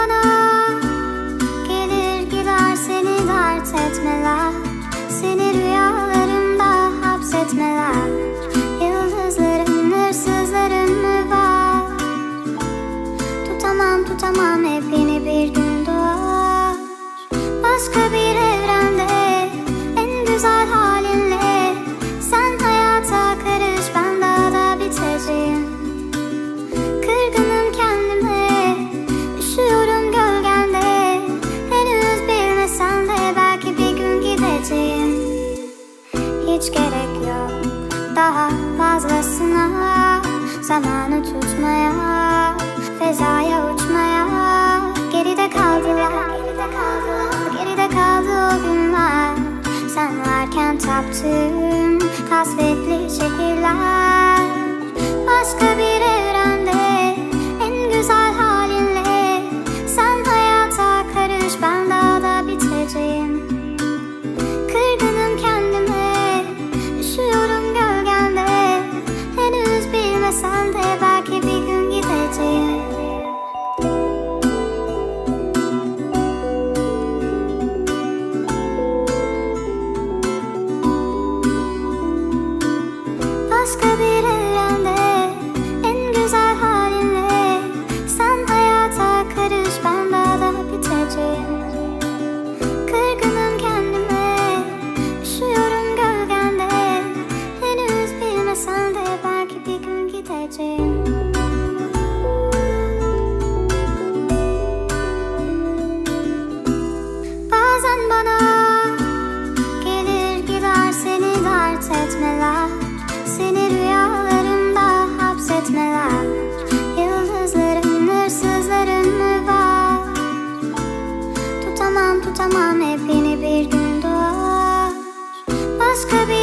bana. Gelir gider seni dert etmeler. Seni rüyalarımda hapsetmeler. Yıldızlarım, hırsızlarım mı var? Tutamam tutamam hepini. Hiç gerek yok. Daha fazlasına Zamanı tutmaya Fezaya uçmaya. Geride kaldılar Geride kaldı o günler. Sen varken taptığım Kasvetli şehirler Başka bir evrende Başka bir evrende En güzel halinle Sen hayata karış Ben daha da biteceğim. Kırgınım kendime Üşüyorum gölgende. Henüz bilmesen belki bir gün gideceğim Tutamam hep yeni bir gün doğar. Başka bir